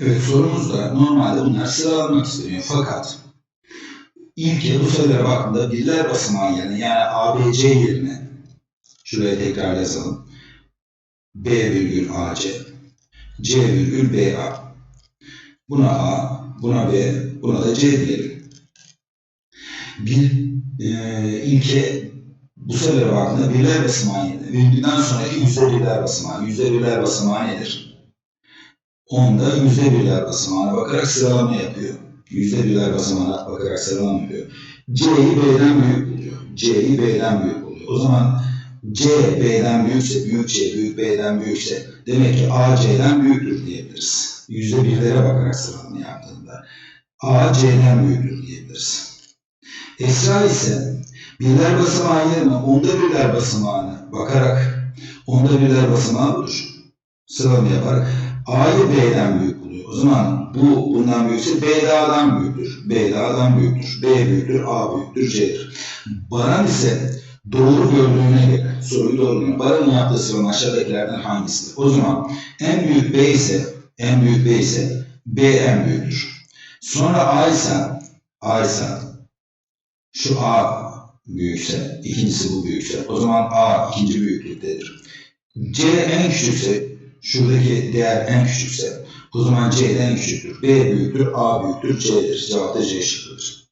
Evet sorumuzda normalde bunlar sıralanmak isteniyor fakat bu sayılara baktığında birler basamağı yerine yani ABC yerine şuraya tekrar yazalım. B virgül AC C virgül BA Buna A, buna B, buna da C diyelim. Bir e, ilke bu sayılara baktığında birler basamağı yerine virgülden sonraki yüzde birler basamağı. Yüzde birler basamağı nedir? Onda yüzde birler basamağına bakarak sıralama yapıyor. Yüzde birler basamağına bakarak sıralama yapıyor. C'yi B'den büyük buluyor. C'yi B'den büyük buluyor. O zaman C B'den büyükse, büyük C büyük B'den büyükse demek ki A C'den büyüktür diyebiliriz. Yüzde birlere bakarak sıralama yaptığında A C'den büyüktür diyebiliriz. Esra ise birler basamağı yerine onda birler basamağına bakarak onda birler basamağı budur. Sıralama yaparak A'yı B'den büyük buluyor. O zaman bu bundan büyükse B de A'dan büyüktür. B de A'dan büyüktür. B büyüktür, A büyüktür, C'dir. Baran ise doğru gördüğüne göre soruyu doğruluyor. Baran'ın yaptığı sıralama aşağıdakilerden hangisidir? O zaman en büyük B ise en büyük B ise B en büyüktür. Sonra A ise A ise şu A büyükse, ikincisi bu büyükse o zaman A ikinci büyüklüktedir. C en küçükse şuradaki değer en küçükse o zaman C'den en küçüktür. B büyüktür, A büyüktür, C'dir. Cevap da C şıkkıdır.